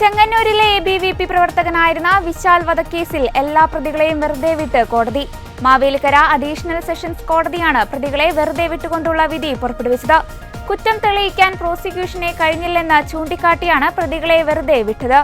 ചെങ്ങന്നൂരിലെ A B V P പ്രവർത്തകനായിരുന്ന വിശാൽ വധക്കേസിൽ എല്ലാ പ്രതികളെയും വെറുതെ വിട്ട് കോടതി. മാവേലിക്കര അഡീഷണൽ സെഷൻസ് കോടതിയാണ് പ്രതികളെ വെറുതെ വിട്ടുകൊണ്ടുള്ള വിധി പുറപ്പെടുവിച്ചത്. കുറ്റം തെളിയിക്കാൻ പ്രോസിക്യൂഷനെ കഴിഞ്ഞില്ലെന്ന് ചൂണ്ടിക്കാട്ടിയാണ് പ്രതികളെ വെറുതെ വിട്ടത്.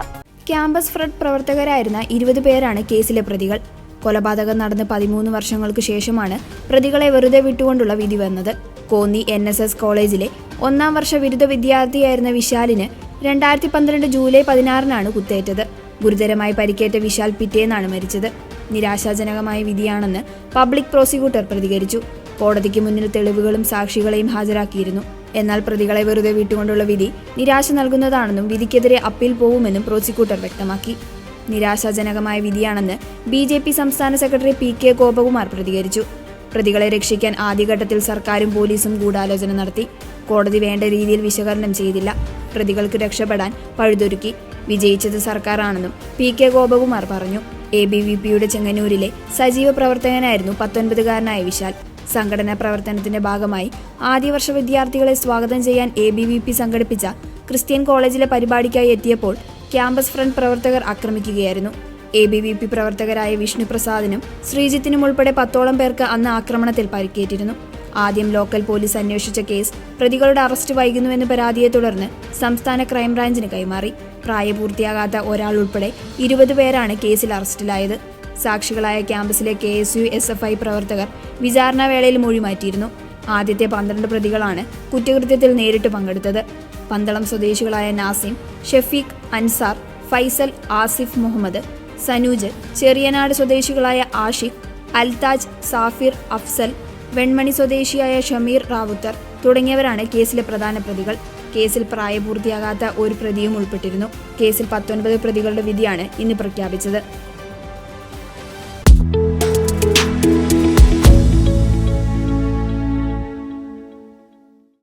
ക്യാമ്പസ് ഫ്രണ്ട് പ്രവർത്തകരായിരുന്ന ഇരുപത് പേരാണ് കേസിലെ പ്രതികൾ. കൊലപാതകം നടന്ന് പതിമൂന്ന് വർഷങ്ങൾക്ക് ശേഷമാണ് പ്രതികളെ വെറുതെ വിട്ടുകൊണ്ടുള്ള വിധി വന്നത്. കോന്നി എൻ കോളേജിലെ ഒന്നാം വർഷ ബിരുദ വിദ്യാർത്ഥിയായിരുന്ന വിശാലിന് രണ്ടായിരത്തി പന്ത്രണ്ട് ജൂലൈ പതിനാറിനാണ് കുത്തേറ്റത്. ഗുരുതരമായി പരിക്കേറ്റ വിശാൽ പിറ്റേന്നാണ് മരിച്ചത്. നിരാശാജനകമായ വിധിയാണെന്ന് പബ്ലിക് പ്രോസിക്യൂട്ടർ പ്രതികരിച്ചു. കോടതിക്ക് മുന്നിൽ തെളിവുകളും സാക്ഷികളെയും ഹാജരാക്കിയിരുന്നു. എന്നാൽ പ്രതികളെ വെറുതെ വിട്ടുകൊണ്ടുള്ള വിധി നിരാശ നൽകുന്നതാണെന്നും വിധിക്കെതിരെ അപ്പീൽ പോവുമെന്നും പ്രോസിക്യൂട്ടർ വ്യക്തമാക്കി. നിരാശാജനകമായ വിധിയാണെന്ന് ബി സംസ്ഥാന സെക്രട്ടറി പി കെ ഗോപകുമാർ പ്രതികരിച്ചു. പ്രതികളെ രക്ഷിക്കാൻ ആദ്യഘട്ടത്തിൽ സർക്കാരും പോലീസും ഗൂഢാലോചന നടത്തി. കോടതി വേണ്ട രീതിയിൽ വിശകലനം ചെയ്തില്ല. പ്രതികൾക്ക് രക്ഷപ്പെടാൻ പഴുതൊരുക്കി. വിജയിച്ചത് സർക്കാരാണെന്നും പി കെ ഗോപകുമാർ പറഞ്ഞു. എ ബി വി പിയുടെ ചെങ്ങന്നൂരിലെ സജീവ പ്രവർത്തകനായിരുന്നു പത്തൊൻപതുകാരനായ വിശാൽ. സംഘടനാ പ്രവർത്തനത്തിന്റെ ഭാഗമായി ആദ്യവർഷ വിദ്യാർത്ഥികളെ സ്വാഗതം ചെയ്യാൻ എ ബി വി പി സംഘടിപ്പിച്ച ക്രിസ്ത്യൻ കോളേജിലെ പരിപാടിക്കായി എത്തിയപ്പോൾ ക്യാമ്പസ് ഫ്രണ്ട് പ്രവർത്തകർ ആക്രമിക്കുകയായിരുന്നു. എ ബി വി പി പ്രവർത്തകരായ വിഷ്ണുപ്രസാദിനും ശ്രീജിത്തിനും ഉൾപ്പെടെ പത്തോളം പേർക്ക് അന്ന് ആക്രമണത്തിൽ പരിക്കേറ്റിരുന്നു. ആദ്യം ലോക്കൽ പോലീസ് അന്വേഷിച്ച കേസ് പ്രതികളുടെ അറസ്റ്റ് വൈകുന്നുവെന്ന പരാതിയെ തുടർന്ന് സംസ്ഥാന ക്രൈംബ്രാഞ്ചിന് കൈമാറി. പ്രായപൂർത്തിയാകാത്ത ഒരാൾ ഉൾപ്പെടെ ഇരുപത് പേരാണ് കേസിൽ അറസ്റ്റിലായത്. സാക്ഷികളായ ക്യാമ്പസിലെ K S U S F I പ്രവർത്തകർ വിചാരണ വേളയിൽ മൊഴി മാറ്റിയിരുന്നു ആദ്യത്തെ പന്ത്രണ്ട് പ്രതികളാണ് കുറ്റകൃത്യത്തിൽ നേരിട്ട് പങ്കെടുത്തത്. പന്തളം സ്വദേശികളായ നാസിം ഷെഫീഖ് അൻസാർ ഫൈസൽ ആസിഫ് മുഹമ്മദ് സനൂജ് ചെറിയനാട് സ്വദേശികളായ ആഷിഖ് അൽതാജ് സാഫിർ അഫ്സൽ വെൺമണി സ്വദേശിയായ ഷമീർ റാവുത്തർ തുടങ്ങിയവരാണ് കേസിലെ പ്രധാന പ്രതികൾ. കേസിൽ പ്രായപൂർത്തിയാകാത്ത ഒരു പ്രതിയും ഉൾപ്പെട്ടിരുന്നു. കേസിൽ പത്തൊൻപത് പ്രതികളുടെ വിധിയാണ് ഇന്ന് പ്രഖ്യാപിച്ചത്.